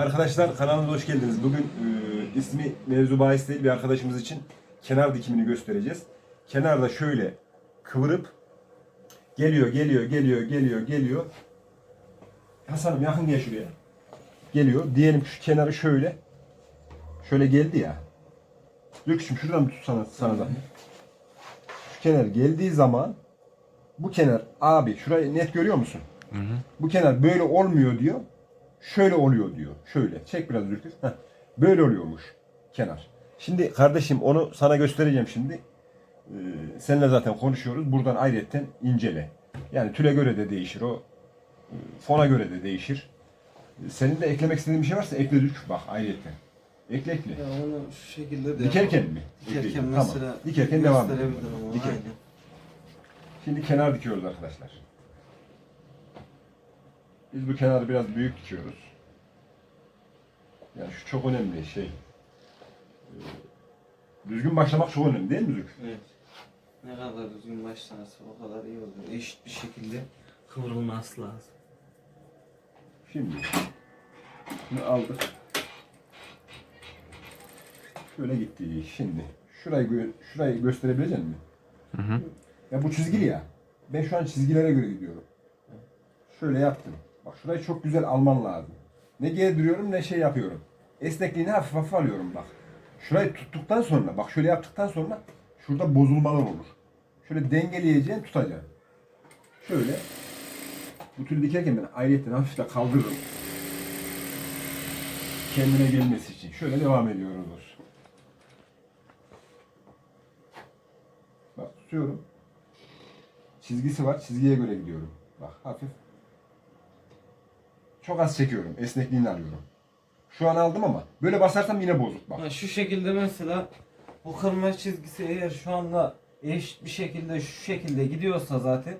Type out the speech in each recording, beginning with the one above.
Arkadaşlar kanalımıza hoş geldiniz. Bugün e, ismi mevzu bahis değil bir arkadaşımız için kenar dikimini göstereceğiz. Kenarda şöyle kıvırıp geliyor, geliyor, geliyor, geliyor, geliyor. Hasan'ım yakın gel şuraya. Geliyor. Diyelim şu kenarı şöyle. Şöyle geldi ya. Şimdi şuradan tutsana sana da. Şu kenar geldiği zaman bu kenar abi şurayı net görüyor musun? Bu kenar böyle olmuyor diyor. Şöyle oluyor diyor. Şöyle. Çek biraz Zülküf. Heh. Böyle oluyormuş kenar. Şimdi kardeşim onu sana göstereceğim şimdi. Ee, seninle zaten konuşuyoruz. Buradan ayrıyetten incele. Yani türe göre de değişir o. Ee, Fona göre de değişir. Ee, Senin de eklemek istediğin bir şey varsa ekle Zülküf bak ayrıyetten. Ekle ekle. Ya onu şu şekilde de Dikerken mi? Dikerken mesela Tamam. Dikerken devam edelim. Dikerken. Şimdi kenar dikiyoruz arkadaşlar. Biz bu kenarı biraz büyük dikiyoruz. Yani şu çok önemli şey. Ee, Düzgün başlamak çok önemli değil mi Zülkü? Evet. Ne kadar düzgün başlanırsa o kadar iyi olur. Eşit bir şekilde kıvrılması lazım. Şimdi bunu aldık. Şöyle gitti. Şimdi şurayı gö- şurayı gösterebilecek misin? Ya bu çizgili ya. Ben şu an çizgilere göre gidiyorum. Şöyle yaptım. Bak şurayı çok güzel alman lazım. Ne gerdiriyorum ne şey yapıyorum. Esnekliğini hafif hafif alıyorum bak. Şurayı tuttuktan sonra bak şöyle yaptıktan sonra şurada bozulmalar olur. Şöyle dengeleyeceğim tutacağım. Şöyle bu tül dikerken ben ayrıyetten hafif de kaldırırım. Kendine gelmesi için. Şöyle devam ediyoruz. Bak tutuyorum. Çizgisi var. Çizgiye göre gidiyorum. Bak hafif. Çok az çekiyorum. Esnekliğini alıyorum. Şu an aldım ama böyle basarsam yine bozuk bak. Ha, şu şekilde mesela bu kırmızı çizgisi eğer şu anda eşit bir şekilde şu şekilde gidiyorsa zaten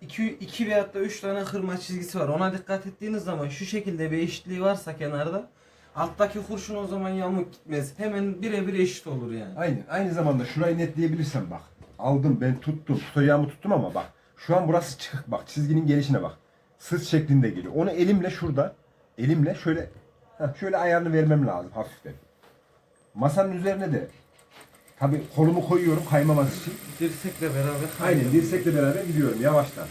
2 2 veyahut da 3 tane kırma çizgisi var. Ona dikkat ettiğiniz zaman şu şekilde bir eşitliği varsa kenarda alttaki kurşun o zaman yamuk gitmez. Hemen birebir eşit olur yani. Aynen. Aynı zamanda şurayı netleyebilirsem bak. Aldım ben tuttum. Tutacağımı tuttum ama bak. Şu an burası çıkık bak. Çizginin gelişine bak. Sırt şeklinde geliyor. Onu elimle şurada. Elimle şöyle heh, şöyle ayarını vermem lazım hafiften. Masanın üzerine de tabi kolumu koyuyorum kaymaması için. Dirsekle beraber Aynen dirsekle beraber gidiyorum yavaştan.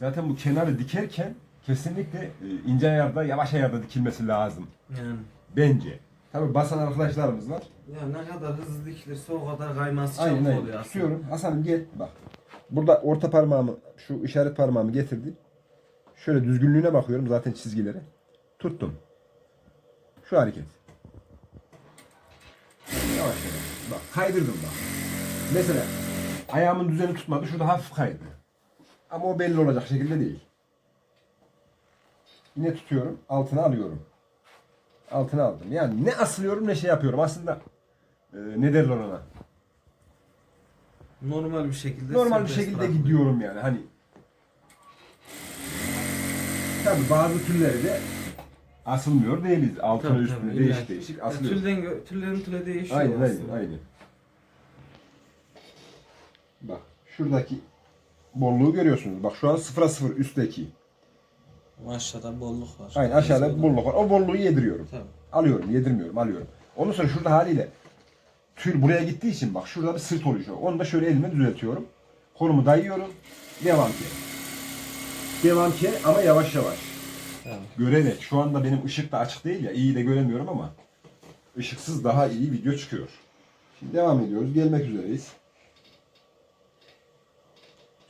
Zaten bu kenarı dikerken kesinlikle e, ince ayarda yavaş ayarda dikilmesi lazım. Yani. Bence. Tabi basan arkadaşlarımız var. Ya ne kadar hızlı dikilirse o kadar kayması Aynen çabuk aynen. oluyor aslında. Tutuyorum. Hasan'ım gel bak. Burada orta parmağımı şu işaret parmağımı getirdim. Şöyle düzgünlüğüne bakıyorum zaten çizgilere. Tuttum. Şu hareket. Yavaş yavaş. Bak kaydırdım bak. Mesela ayağımın düzeni tutmadı. Şurada hafif kaydı. Ama o belli olacak şekilde değil. Yine tutuyorum. Altına alıyorum. Altına aldım. Yani ne asılıyorum ne şey yapıyorum. Aslında e, ne derler ona? Normal bir şekilde normal bir şekilde gidiyorum yani hani. Tabi bazı türleri de asılmıyor değiliz. Altına Tabii, üstüne tabii, değişik illa ki. değişik Ya asılıyor. Tülden, gö- tüllerin tüle değişiyor Aynen aynen aslında. aynen. Bak şuradaki bolluğu görüyorsunuz. Bak şu an sıfıra sıfır üstteki. Aşağıda bolluk var. Aynen aşağıda bir bolluk var. O bolluğu yediriyorum. Tabii. Alıyorum, yedirmiyorum, alıyorum. Ondan sonra şurada haliyle tül buraya gittiği için bak şurada bir sırt oluşuyor. Onu da şöyle elime düzeltiyorum. Kolumu dayıyorum. Devam ki. Devam ki ama yavaş yavaş. Tamam. Görerek. Şu anda benim ışık da açık değil ya. iyi de göremiyorum ama ışıksız daha iyi video çıkıyor. Şimdi devam ediyoruz. Gelmek üzereyiz.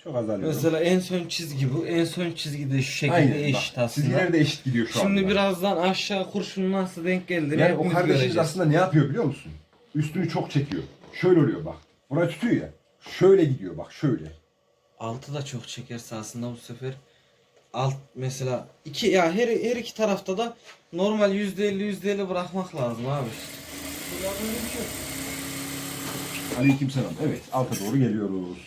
Çok az alıyorum. Mesela en son çizgi bu. En son çizgi de şu şekilde Aynen. eşit bak, aslında. Çizgiler de eşit gidiyor şu anda. Şimdi birazdan aşağı kurşun nasıl denk geldi Yani o kardeşimiz aslında ne yapıyor biliyor musun? Üstünü çok çekiyor. Şöyle oluyor bak. Burayı tutuyor ya. Şöyle gidiyor bak şöyle. Altı da çok çekerse aslında bu sefer alt mesela iki ya her her iki tarafta da normal yüzde elli yüzde elli bırakmak lazım abi. Aleykümselam. Evet alta doğru geliyoruz.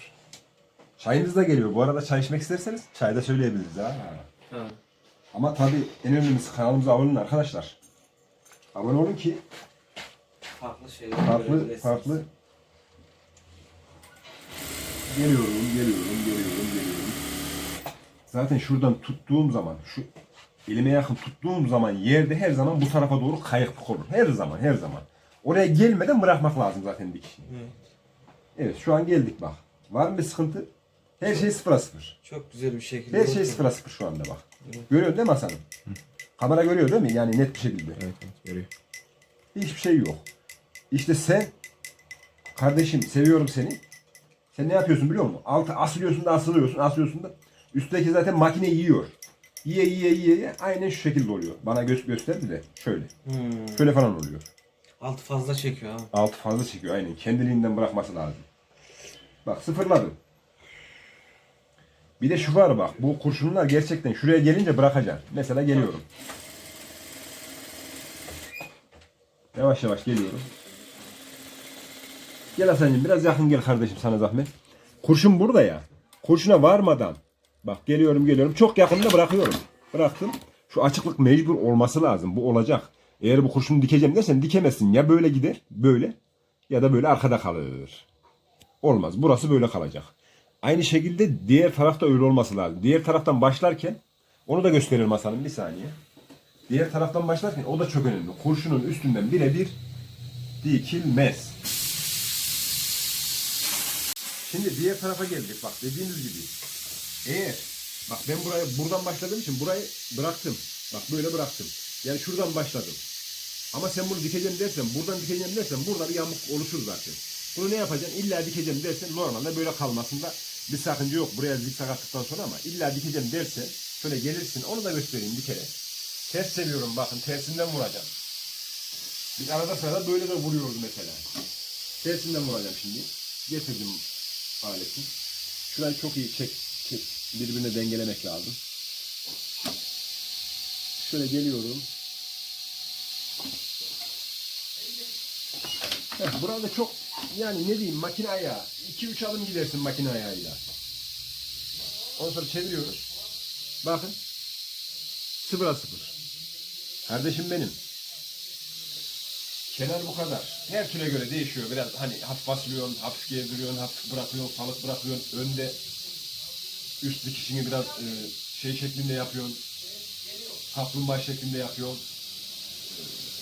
Çayınız da geliyor. Bu arada çay içmek isterseniz çay da söyleyebiliriz ha. Tamam. Ama tabii en önemlisi kanalımıza abone olun arkadaşlar. Abone olun ki Farklı şeyler farklı farklı geliyorum, geliyorum, geliyorum. Zaten şuradan tuttuğum zaman şu elime yakın tuttuğum zaman yerde her zaman bu tarafa doğru kayıklık olur. Her zaman her zaman. Oraya gelmeden bırakmak lazım zaten dikişini. Evet. Evet şu an geldik bak. Var mı bir sıkıntı? Her şey sıfıra sıfır. Çok güzel bir şekilde. Her şey sıfıra sıfır şu anda bak. Görüyorsun değil mi Hasan'ım? Kamera görüyor değil mi? Yani net bir şekilde. Evet evet görüyor. Hiçbir şey yok. İşte sen kardeşim seviyorum seni. Sen ne yapıyorsun biliyor musun? Altı asılıyorsun da asılıyorsun, asılıyorsun da. Üstteki zaten makine yiyor. Yiye yiye yiye yiye aynen şu şekilde oluyor. Bana göz gösterdi de şöyle. Hmm. Şöyle falan oluyor. Altı fazla çekiyor abi. Altı fazla çekiyor aynen. Kendiliğinden bırakması lazım. Bak sıfırladım. Bir de şu var bak. Bu kurşunlar gerçekten şuraya gelince bırakacaksın. Mesela geliyorum. Yavaş yavaş geliyorum. Gel Hasan'cığım biraz yakın gel kardeşim sana zahmet. Kurşun burada ya. Kurşuna varmadan bak geliyorum geliyorum çok yakında bırakıyorum. Bıraktım. Şu açıklık mecbur olması lazım. Bu olacak. Eğer bu kurşunu dikeceğim dersen dikemezsin. Ya böyle gider böyle ya da böyle arkada kalır. Olmaz. Burası böyle kalacak. Aynı şekilde diğer tarafta öyle olması lazım. Diğer taraftan başlarken onu da gösterelim Hasan'ım bir saniye. Diğer taraftan başlarken o da çok önemli. Kurşunun üstünden birebir dikilmez. Şimdi diğer tarafa geldik bak dediğiniz gibi. Eğer bak ben buraya buradan başladığım için burayı bıraktım. Bak böyle bıraktım. Yani şuradan başladım. Ama sen bunu dikeceğim dersen, buradan dikeceğim dersen burada bir yamuk oluşur zaten. Bunu ne yapacaksın? İlla dikeceğim dersen normalde böyle kalmasında bir sakınca yok. Buraya zikzak attıktan sonra ama illa dikeceğim dersen şöyle gelirsin. Onu da göstereyim bir kere. Ters seviyorum bakın tersinden vuracağım. Biz arada sırada böyle de vuruyoruz mesela. Tersinden vuracağım şimdi. Getirdim aleti. Şurayı çok iyi çek. Birbirine dengelemek lazım. Şöyle geliyorum. Heh, burada çok yani ne diyeyim makine ayağı. 2-3 adım gidersin makine ayağıyla. Ondan sonra çeviriyoruz. Bakın. Sıfıra sıfır. Kardeşim benim. Kenar bu kadar. Her türe göre değişiyor. Biraz hani hafif basılıyorsun, hafif gezdiriyorsun, hafif bırakıyorsun, salık bırakıyorsun. Önde üst dikişini biraz e, şey şeklinde yapıyorsun. Kaplumbağa şeklinde yapıyorsun.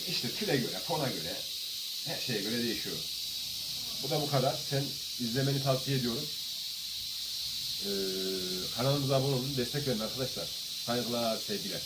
E, İşte türe göre, fona göre, her şeye göre değişiyor. Bu da bu kadar. Sen izlemeni tavsiye ediyorum. Ee, kanalımıza abone olun, destek verin arkadaşlar. Saygılar, sevgiler.